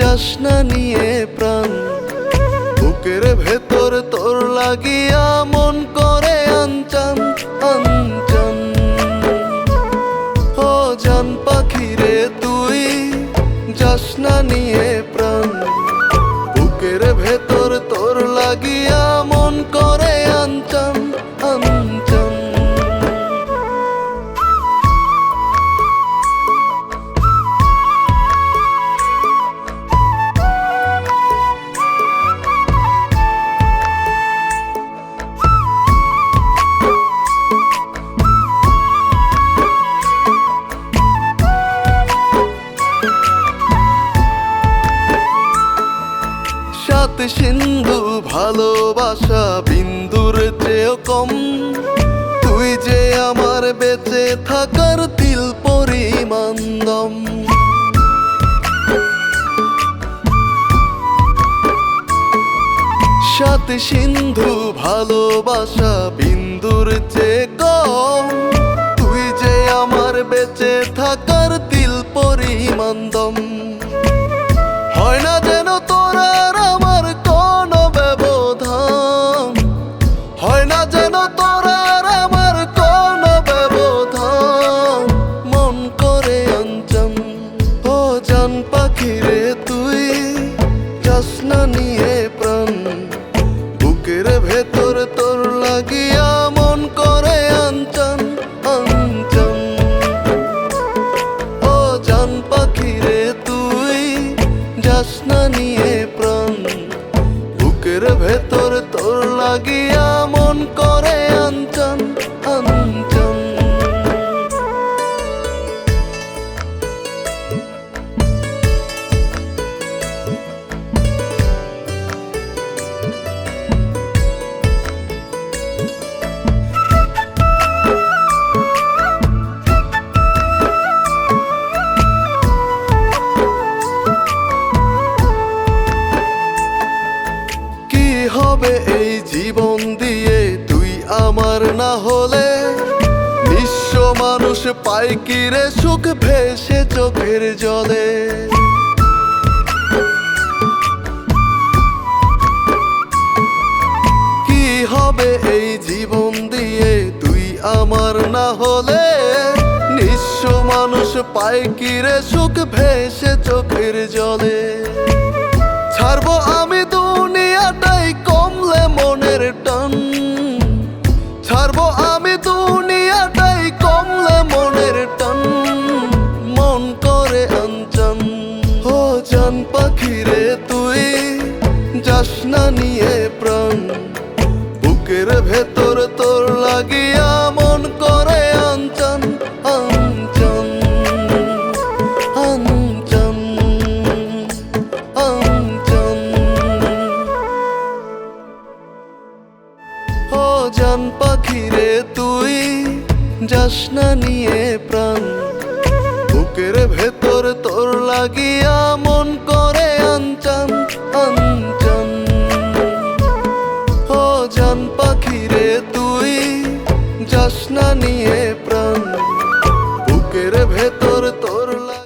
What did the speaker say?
যাসনা নিয়ে প্রাণ। বুকের ভেতর তোর লাগিয়া মন করে আনচান আনচান। ও জান পাখিরে তুই যাসনা নিয়ে প্রাণ। সিন্ধু ভালোবাসা বিন্দুর চেয়েও কম। তুই যে আমার বেঁচে থাকার তিল পরিমাণ দম। সাত সিন্ধু ভালোবাসা বিন্দুর যাস নিয়ে প্রাণ। বুকের ভেতর তোর লাগিয়া মন করে আঞ্চন আঞ্চন ও জান পাখি রে তুই, যাস নিয়ে প্রাণ। বুকের ভেতর হবে এই জীবন দিয়ে তুই আমার না হলে। বিশ্ব মানুষ পায় কি রে সুখ ভেসে চোখের জলে। কি হবে এই জীবন দিয়ে তুই আমার না হলে? নিঃস্ব মানুষ পায় কি রে সুখ ভেসে চোখের জলে। ছাড়বো আমি দুনিয়াটাই জান পাখি রে তুই যাস না নিয়ে প্রাণ। বুকের ভেতর তোর লাগিয়া মন করে আঞ্চন আঞ্চন আঞ্চন আঞ্চন ও জান পাখি রে তুই যাস না নিয়ে প্রাণ। বুকের ভেতর তোর লাগিয়া মন করে আঞ্চন আঞ্চন ও জান পাখিরে তুই যাস না নিয়ে প্রাণ।